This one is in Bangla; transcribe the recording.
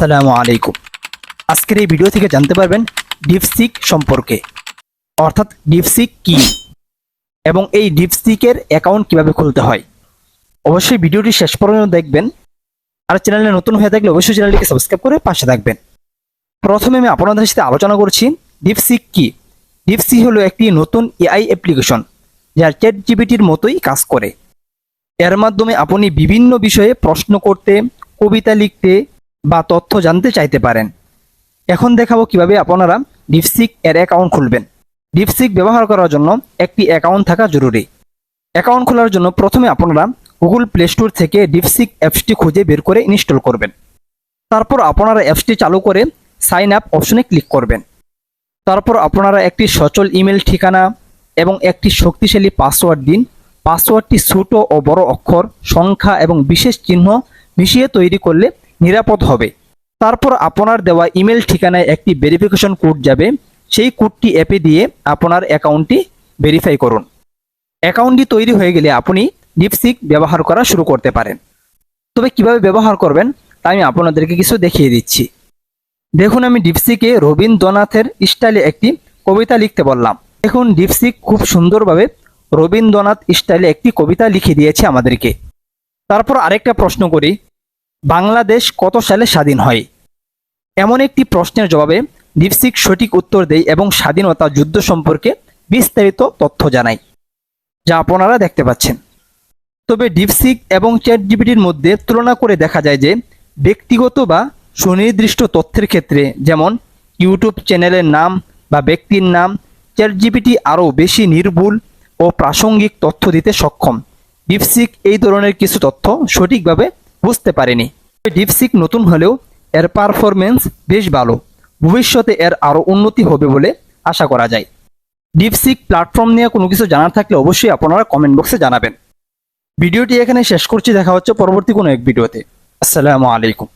আসসালামু আলাইকুম। আজকের এই ভিডিও থেকে জানতে পারবেন ডিপসিক সম্পর্কে। অর্থাৎ ডিপসিক কি? এবং এই ডিপসিকের অ্যাকাউন্ট কীভাবে খুলতে হয়? অবশ্যই ভিডিওটি শেষ পর্যন্ত দেখবেন। আর চ্যানেলে নতুন হয়ে থাকলে অবশ্যই চ্যানেলটিকে সাবস্ক্রাইব করে পাশে থাকবেন। প্রথমে আমি আপনাদের সাথে আলোচনা করছি ডিপসিক কি? ডিপসি হলো একটি নতুন এআই অ্যাপ্লিকেশন যা চ্যাট জিবিটির মতোই কাজ করে। এর মাধ্যমে আপনি বিভিন্ন বিষয়ে প্রশ্ন করতে, কবিতা লিখতে বা তথ্য জানতে চাইতে পারেন। এখন দেখাবো কীভাবে আপনারা ডিপসিক এর অ্যাকাউন্ট খুলবেন। ডিপসিক ব্যবহার করার জন্য একটি অ্যাকাউন্ট থাকা জরুরি। অ্যাকাউন্ট খোলার জন্য প্রথমে আপনারা গুগল প্লে স্টোর থেকে ডিপসিক অ্যাপসটি খুঁজে বের করে ইনস্টল করবেন। তারপর আপনারা অ্যাপসটি চালু করে সাইন আপ অপশনে ক্লিক করবেন। তারপর আপনারা একটি সচল ইমেল ঠিকানা এবং একটি শক্তিশালী পাসওয়ার্ড দিন। পাসওয়ার্ডটি ছোট ও বড় অক্ষর, সংখ্যা এবং বিশেষ চিহ্ন মিশিয়ে তৈরি করলে নিরাপদ হবে। তারপর আপনার দেওয়া ইমেল ঠিকানায় একটি ভেরিফিকেশন কোড যাবে। সেই কোডটি অ্যাপে দিয়ে আপনার অ্যাকাউন্টটি ভেরিফাই করুন। অ্যাকাউন্টটি তৈরি হয়ে গেলে আপনি ডিপসিক ব্যবহার করা শুরু করতে পারেন। তবে কীভাবে ব্যবহার করবেন তা আমি আপনাদেরকে কিছু দেখিয়ে দিচ্ছি। দেখুন, আমি ডিপসিকে রবীন্দ্রনাথের স্টাইলে একটি কবিতা লিখতে বললাম। দেখুন ডিপসিক খুব সুন্দরভাবে রবীন্দ্রনাথ স্টাইলে একটি কবিতা লিখে দিয়েছে আমাদেরকে। তারপর আরেকটা প্রশ্ন করি। বাংলাদেশ কত সালে স্বাধীন হয়? এমন একটি প্রশ্নের জবাবে ডিপসিক সঠিক উত্তর দেয় এবং স্বাধীনতা যুদ্ধ সম্পর্কে বিস্তারিত তথ্য জানায় যা আপনারা দেখতে পাচ্ছেন। তবে ডিপসিক এবং চ্যাট জিপিটির মধ্যে তুলনা করে দেখা যায় যে ব্যক্তিগত বা সুনির্দিষ্ট তথ্যের ক্ষেত্রে যেমন ইউটিউব চ্যানেলের নাম বা ব্যক্তির নাম চ্যাট জিপিটি আরও বেশি নির্ভুল ও প্রাসঙ্গিক তথ্য দিতে সক্ষম। ডিপসিক এই ধরনের কিছু তথ্য সঠিকভাবে বুঝতে পারেনি। ডিপসিক নতুন হলেও এর পারফরমেন্স বেশ ভালো। ভবিষ্যতে এর আরও উন্নতি হবে বলে আশা করা যায়। ডিপসিক প্ল্যাটফর্ম নিয়ে কোনো কিছু জানার থাকলে অবশ্যই আপনারা কমেন্ট বক্সে জানাবেন। ভিডিওটি এখানে শেষ করছি। দেখা হচ্ছে পরবর্তী কোনো এক ভিডিওতে। আসসালামু আলাইকুম।